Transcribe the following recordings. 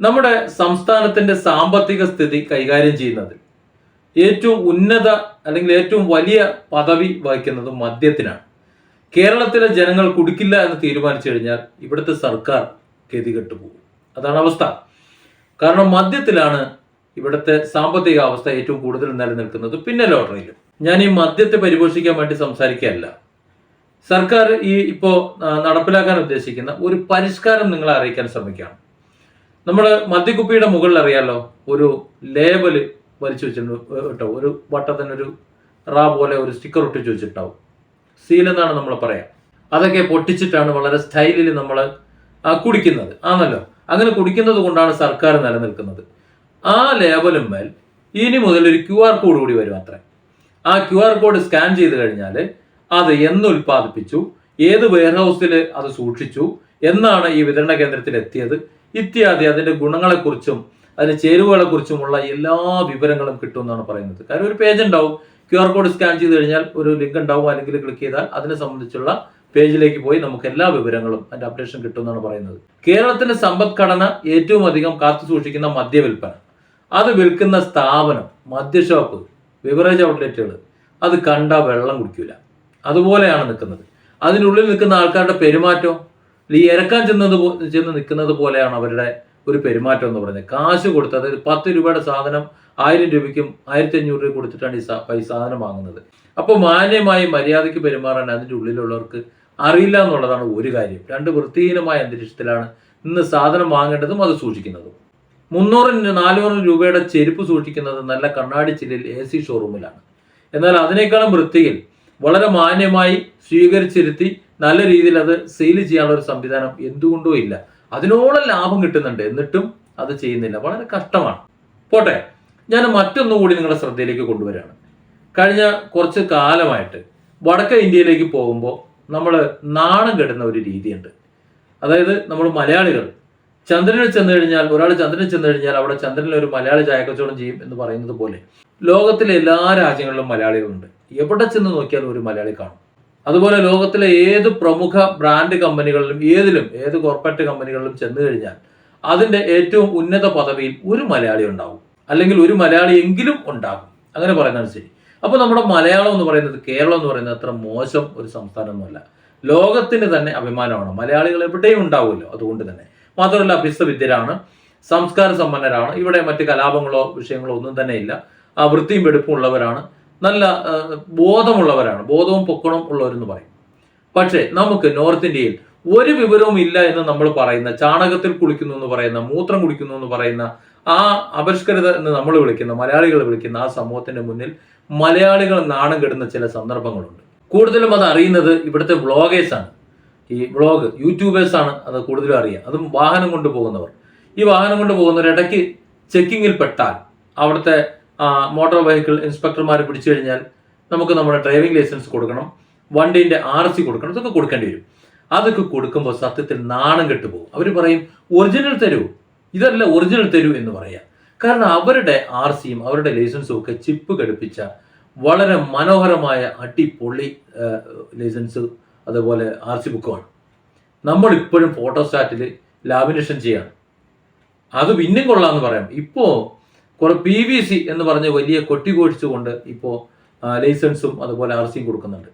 നമ്മുടെ സംസ്ഥാനത്തിന്റെ സാമ്പത്തിക സ്ഥിതി കൈകാര്യം ചെയ്യുന്നതിൽ ഏറ്റവും ഉന്നത അല്ലെങ്കിൽ ഏറ്റവും വലിയ പദവി വഹിക്കുന്നത് മദ്യത്തിനാണ്. കേരളത്തിലെ ജനങ്ങൾ കുടിക്കില്ല എന്ന് തീരുമാനിച്ചു കഴിഞ്ഞാൽ ഇവിടുത്തെ സർക്കാർ ഗതികെട്ടു പോകും. അതാണ് അവസ്ഥ. കാരണം മദ്യത്തിലാണ് ഇവിടുത്തെ സാമ്പത്തിക അവസ്ഥ ഏറ്റവും കൂടുതൽ നിലനിൽക്കുന്നത്. പിന്നെ ലോട്ടറിയിലും. ഞാൻ ഈ മദ്യത്തെ പരിപോഷിക്കാൻ വേണ്ടി സംസാരിക്കുകയല്ല. സർക്കാർ ഈ ഇപ്പോൾ നടപ്പിലാക്കാൻ ഉദ്ദേശിക്കുന്ന ഒരു പരിഷ്കാരം നിങ്ങളെ അറിയിക്കാൻ ശ്രമിക്കുകയാണ്. നമ്മൾ മദ്യക്കുപ്പിയുടെ മുകളിൽ അറിയാലോ ഒരു ലേബൽ വലിച്ചു വെച്ചിട്ടുണ്ട് കേട്ടോ ഒരു വട്ടത്തിനൊരു റാ പോലെ ഒരു സ്റ്റിക്കർ ഒട്ടിച്ചു വെച്ചിട്ടുണ്ടാവും സീൽ എന്നാണ് നമ്മൾ പറയാം. അതൊക്കെ പൊട്ടിച്ചിട്ടാണ് വളരെ സ്റ്റൈലിൽ നമ്മൾ കുടിക്കുന്നത്. ആണല്ലോ? അങ്ങനെ കുടിക്കുന്നത് കൊണ്ടാണ് സർക്കാർ നിലനിൽക്കുന്നത്. ആ ലേബലും മേൽ ഇനി മുതൽ ഒരു ക്യു ആർ കോഡ് കൂടി വരും അത്ര. ആ ക്യു ആർ കോഡ് സ്കാൻ ചെയ്ത് കഴിഞ്ഞാൽ അത് എന്ന് ഉൽപ്പാദിപ്പിച്ചു ഏത് വെയർഹൗസിൽ അത് സൂക്ഷിച്ചു എന്നാണ് ഈ വിതരണ കേന്ദ്രത്തിൽ എത്തിയത് ഇത്യാദി അതിന്റെ ഗുണങ്ങളെക്കുറിച്ചും അതിന്റെ ചേരുവകളെക്കുറിച്ചുമുള്ള എല്ലാ വിവരങ്ങളും കിട്ടുമെന്നാണ് പറയുന്നത്. കാര്യം ഒരു പേജ് ഉണ്ടാവും ക്യു ആർ കോഡ് സ്കാൻ ചെയ്ത് കഴിഞ്ഞാൽ ഒരു ലിങ്ക് ഉണ്ടാവും അല്ലെങ്കിൽ ക്ലിക്ക് ചെയ്താൽ അതിനെ സംബന്ധിച്ചുള്ള പേജിലേക്ക് പോയി നമുക്ക് എല്ലാ വിവരങ്ങളും അതിന്റെ അപ്ഡേഷൻ കിട്ടുമെന്നാണ് പറയുന്നത്. കേരളത്തിന്റെ സമ്പദ്ഘടന ഏറ്റവും അധികം കാത്തു സൂക്ഷിക്കുന്ന മദ്യവിൽപ്പന. അത് വിൽക്കുന്ന സ്ഥാപനം മദ്യഷോപ്പ് ബിവറേജ് ഔട്ട്ലെറ്റുകൾ അത് കണ്ട വെള്ളം കുടിക്കില്ല അതുപോലെയാണ് നിൽക്കുന്നത്. അതിനുള്ളിൽ നിൽക്കുന്ന ആൾക്കാരുടെ പെരുമാറ്റം ഈ ഇറക്കാൻ ചെന്നത് ചെന്ന് നിൽക്കുന്നത് പോലെയാണ് അവരുടെ ഒരു പെരുമാറ്റം എന്ന് പറയുന്നത്. കാശ് കൊടുത്ത് അതായത് പത്ത് രൂപയുടെ സാധനം ആയിരം രൂപയ്ക്കും ആയിരത്തി അഞ്ഞൂറ് രൂപ കൊടുത്തിട്ടാണ് ഈ സാ- ഈ സാധനം വാങ്ങുന്നത്. അപ്പോൾ മാന്യമായി മര്യാദയ്ക്ക് പെരുമാറാൻ അതിന്റെ ഉള്ളിലുള്ളവർക്ക് അറിയില്ല എന്നുള്ളതാണ് ഒരു കാര്യം. രണ്ട് വൃത്തിഹീനമായ അന്തരീക്ഷത്തിലാണ് ഇന്ന് സാധനം വാങ്ങേണ്ടതും അത് സൂക്ഷിക്കുന്നതും. മുന്നൂറിന് നാനൂറ് രൂപയുടെ ചെരുപ്പ് സൂക്ഷിക്കുന്നത് നല്ല കണ്ണാടി ചില്ലിൽ എ സി ഷോറൂമിലാണ്. എന്നാൽ അതിനേക്കാളും വൃത്തിയിൽ വളരെ മാന്യമായി സ്വീകരിച്ചിരുത്തി നല്ല രീതിയിൽ അത് സെയിൽ ചെയ്യാനുള്ള ഒരു സംവിധാനം എന്തുകൊണ്ടോ ഇല്ല. അതിനോളം ലാഭം കിട്ടുന്നുണ്ട്. എന്നിട്ടും അത് ചെയ്യുന്നില്ല. വളരെ കഷ്ടമാണ്. പോട്ടെ ഞാൻ മറ്റൊന്നുകൂടി നിങ്ങളുടെ ശ്രദ്ധയിലേക്ക് കൊണ്ടുവരികയാണ് കഴിഞ്ഞ കുറച്ച് കാലമായിട്ട് വടക്കേ ഇന്ത്യയിലേക്ക് പോകുമ്പോൾ നമ്മൾ നാണം കെടുന്ന ഒരു രീതിയുണ്ട്. അതായത് നമ്മൾ മലയാളികൾ. ചന്ദ്രനിൽ ചെന്ന് കഴിഞ്ഞാൽ ഒരാൾ ചന്ദ്രനിൽ ചെന്ന് കഴിഞ്ഞാൽ അവിടെ ചന്ദ്രനിൽ ഒരു മലയാളി ചായക്കച്ചവടം ചെയ്യും എന്ന് പറയുന്നത് പോലെ ലോകത്തിലെ എല്ലാ രാജ്യങ്ങളിലും മലയാളികളുണ്ട്. എവിടെ ചെന്ന് നോക്കിയാലും ഒരു മലയാളി കാണും. അതുപോലെ ലോകത്തിലെ ഏത് പ്രമുഖ ബ്രാൻഡ് കമ്പനികളിലും ഏതിലും ഏത് കോർപ്പറേറ്റ് കമ്പനികളിലും ചെന്ന് കഴിഞ്ഞാൽ അതിന്റെ ഏറ്റവും ഉന്നത പദവിയിൽ ഒരു മലയാളി ഉണ്ടാവും. അല്ലെങ്കിൽ ഒരു മലയാളി എങ്കിലും ഉണ്ടാകും. അങ്ങനെ പറയുന്നതാണ് ശരി. അപ്പോൾ നമ്മുടെ മലയാളം എന്ന് പറയുന്നത് കേരളം എന്ന് പറയുന്നത് അത്ര മോശം ഒരു സംസ്ഥാനമൊന്നുമല്ല. ലോകത്തിന് തന്നെ അഭിമാനമാണ്. മലയാളികൾ എവിടെയും ഉണ്ടാവുമല്ലോ. അതുകൊണ്ട് തന്നെ. മാത്രമല്ല അഭ്യസ്തവിദ്യരാണ് സംസ്കാര സമ്പന്നരാണ്. ഇവിടെ മറ്റ് കലാപങ്ങളോ വിഷയങ്ങളോ ഒന്നും തന്നെ ഇല്ല. വൃത്തിയും വെടുപ്പും ഉള്ളവരാണ്. നല്ല ബോധമുള്ളവരാണ്. ബോധവും പൊക്കണവും ഉള്ളവരെന്ന് പറയും. പക്ഷേ നമുക്ക് നോർത്ത് ഇന്ത്യയിൽ ഒരു വിവരവും ഇല്ല എന്ന് നമ്മൾ പറയുന്ന ചാണകത്തിൽ കുളിക്കുന്നു എന്ന് പറയുന്ന മൂത്രം കുടിക്കുന്നു എന്ന് പറയുന്ന ആ അപരിഷ്കൃത എന്ന് നമ്മൾ വിളിക്കുന്ന മലയാളികൾ വിളിക്കുന്ന ആ സമൂഹത്തിന്റെ മുന്നിൽ മലയാളികൾ നാണം കെടുന്ന ചില സന്ദർഭങ്ങളുണ്ട്. കൂടുതലും അത് അറിയുന്നത് ഇവിടുത്തെ വ്ളോഗേഴ്സാണ്. ഈ വ്ളോഗ് യൂട്യൂബേഴ്സ് ആണ് അത് കൂടുതലും അറിയുക. അതും വാഹനം കൊണ്ടുപോകുന്നവർ ഈ വാഹനം കൊണ്ട് പോകുന്നവർ ഇടയ്ക്ക് ചെക്കിങ്ങിൽ പെട്ടാൽ അവിടുത്തെ മോട്ടോർ വെഹിക്കിൾ ഇൻസ്പെക്ടർമാർ പിടിച്ചു കഴിഞ്ഞാൽ നമുക്ക് നമ്മുടെ ഡ്രൈവിംഗ് ലൈസൻസ് കൊടുക്കണം വണ്ടീന്റെ ആർ സി കൊടുക്കണം ഇതൊക്കെ കൊടുക്കേണ്ടി വരും. അതൊക്കെ കൊടുക്കുമ്പോൾ സത്യത്തിൽ നാണം കെട്ടുപോകും. അവർ പറയും ഒറിജിനൽ തരൂ. ഇതല്ല ഒറിജിനൽ തരൂ എന്ന് പറയാം. കാരണം അവരുടെ ആർ സിയും അവരുടെ ലൈസൻസും ഒക്കെ ചിപ്പ് ഘടിപ്പിച്ച വളരെ മനോഹരമായ അടിപൊളി ലൈസൻസ് അതുപോലെ ആർ സി ബുക്കുമാണ് നമ്മൾ ഇപ്പോഴും ഫോട്ടോസ്റ്റാറ്റിൽ ലാമിനേഷൻ ചെയ്യാണ്. അത് പിന്നെയും കൊള്ളാമെന്ന് പറയാം. ഇപ്പോൾ കുറെ പി വി സി എന്ന് പറഞ്ഞ് വലിയ കൊട്ടി ഘോഷിച്ചുകൊണ്ട് ഇപ്പോൾ ലൈസൻസും അതുപോലെ ആർ സിയും കൊടുക്കുന്നുണ്ട്.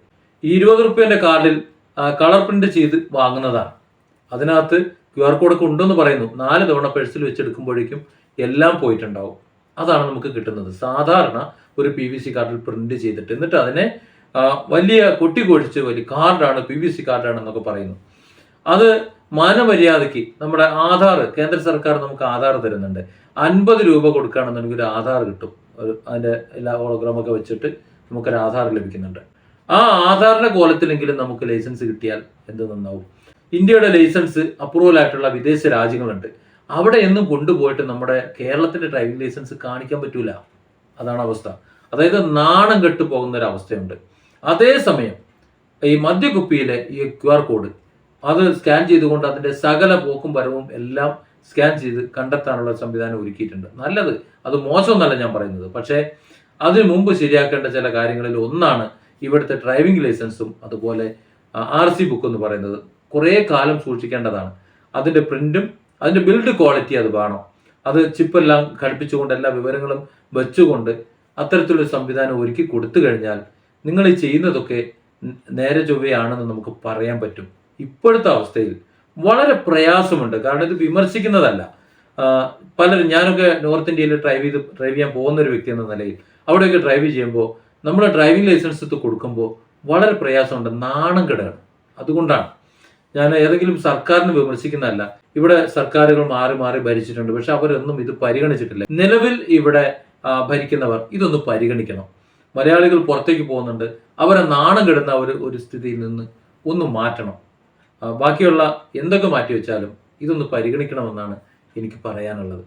ഈ ഇരുപത് റുപ്യന്റെ കാർഡിൽ കളർ പ്രിന്റ് ചെയ്ത് വാങ്ങുന്നതാണ്. അതിനകത്ത് ക്യു ആർ കോഡൊക്കെ ഉണ്ടെന്ന് പറയുന്നു. നാല് തവണ പേഴ്സിൽ വെച്ചെടുക്കുമ്പോഴേക്കും എല്ലാം പോയിട്ടുണ്ടാവും. അതാണ് നമുക്ക് കിട്ടുന്നത്. സാധാരണ ഒരു പി വി സി കാർഡിൽ പ്രിന്റ് ചെയ്തിട്ട്. എന്നിട്ട് അതിനെ വലിയ കൊട്ടി കൊഴിച്ച് വലിയ കാർഡാണ് പി വി സി കാർഡാണ് എന്നൊക്കെ പറയുന്നു. അത് മാനമര്യാദയ്ക്ക് നമ്മുടെ ആധാർ കേന്ദ്ര സർക്കാർ നമുക്ക് ആധാർ തരുന്നുണ്ട്. അൻപത് രൂപ കൊടുക്കുകയാണെന്നുണ്ടെങ്കിൽ ഒരു ആധാർ കിട്ടും. ഒരു അതിന്റെ എല്ലാ ഹോളോഗ്രാമൊക്കെ വെച്ചിട്ട് നമുക്കൊരു ആധാർ ലഭിക്കുന്നുണ്ട്. ആ ആധാറിന്റെ കോലത്തിലെങ്കിലും നമുക്ക് ലൈസൻസ് കിട്ടിയാൽ എന്ത് നന്നാവും? ഇന്ത്യയുടെ ലൈസൻസ് അപ്രൂവൽ ആയിട്ടുള്ള വിദേശ രാജ്യങ്ങളുണ്ട്. അവിടെ എന്നും കൊണ്ടുപോയിട്ട് നമ്മുടെ കേരളത്തിന്റെ ഡ്രൈവിംഗ് ലൈസൻസ് കാണിക്കാൻ പറ്റൂല. അതാണ് അവസ്ഥ. അതായത് നാണം കെട്ടു പോകുന്ന ഒരു അവസ്ഥയുണ്ട് അതേസമയം ഈ മദ്യക്കുപ്പിയിലെ ഈ ക്യു ആർ കോഡ് അത് സ്കാൻ ചെയ്തുകൊണ്ട് അതിന്റെ സകല പോക്കും വരവും എല്ലാം സ്കാൻ ചെയ്ത് കണ്ടെത്താനുള്ള സംവിധാനം ഒരുക്കിയിട്ടുണ്ട്. നല്ലത്. അത് മോശമെന്നല്ല ഞാൻ പറയുന്നത്. പക്ഷേ അതിനു മുമ്പ് ശരിയാക്കേണ്ട ചില കാര്യങ്ങളിൽ ഒന്നാണ് ഇവിടുത്തെ ഡ്രൈവിംഗ് ലൈസൻസും അതുപോലെ ആർ സി ബുക്ക് എന്ന് പറയുന്നത്. കുറേ കാലം സൂക്ഷിക്കേണ്ടതാണ്. അതിന്റെ പ്രിന്റും അതിന്റെ ബിൽഡ് ക്വാളിറ്റി അത് വേണം. അത് ചിപ്പെല്ലാം ഘടിപ്പിച്ചുകൊണ്ട് എല്ലാ വിവരങ്ങളും വെച്ചുകൊണ്ട് അത്തരത്തിലൊരു സംവിധാനം ഒരുക്കി കൊടുത്തു കഴിഞ്ഞാൽ നിങ്ങൾ ചെയ്യുന്നതൊക്കെ നേരെ ചൊവ്വയാണെന്ന് നമുക്ക് പറയാൻ പറ്റും. ഇപ്പോഴത്തെ അവസ്ഥയിൽ വളരെ പ്രയാസമുണ്ട്. കാരണം ഇത് വിമർശിക്കുന്നതല്ല. പലരും ഞാനൊക്കെ നോർത്ത് ഇന്ത്യയിൽ ഡ്രൈവ് ചെയ്ത് ഡ്രൈവ് ചെയ്യാൻ പോകുന്ന ഒരു വ്യക്തി എന്ന നിലയിൽ അവിടെയൊക്കെ ഡ്രൈവ് ചെയ്യുമ്പോൾ നമ്മൾ ഡ്രൈവിംഗ് ലൈസൻസ് എടുത്ത് കൊടുക്കുമ്പോൾ വളരെ പ്രയാസമുണ്ട്. നാണം കെടുകയാണ് അതുകൊണ്ടാണ്. ഞാൻ ഏതെങ്കിലും സർക്കാരിനെ വിമർശിക്കുന്നതല്ല. ഇവിടെ സർക്കാരുകൾ മാറി മാറി ഭരിച്ചിട്ടുണ്ട്. പക്ഷെ അവരൊന്നും ഇത് പരിഗണിച്ചിട്ടില്ല. നിലവിൽ ഇവിടെ ഭരിക്കുന്നവർ ഇതൊന്ന് പരിഗണിക്കണം. മലയാളികൾ പുറത്തേക്ക് പോകുന്നുണ്ട്. അവരെ നാണം കെടുന്ന ഒരു ഒരു സ്ഥിതിയിൽ നിന്ന് ഒന്ന് മാറ്റണം. ബാക്കിയുള്ള എന്തൊക്കെ മാറ്റി വെച്ചാലും ഇതൊന്ന് പരിഗണിക്കണമെന്നാണ് എനിക്ക് പറയാനുള്ളത്.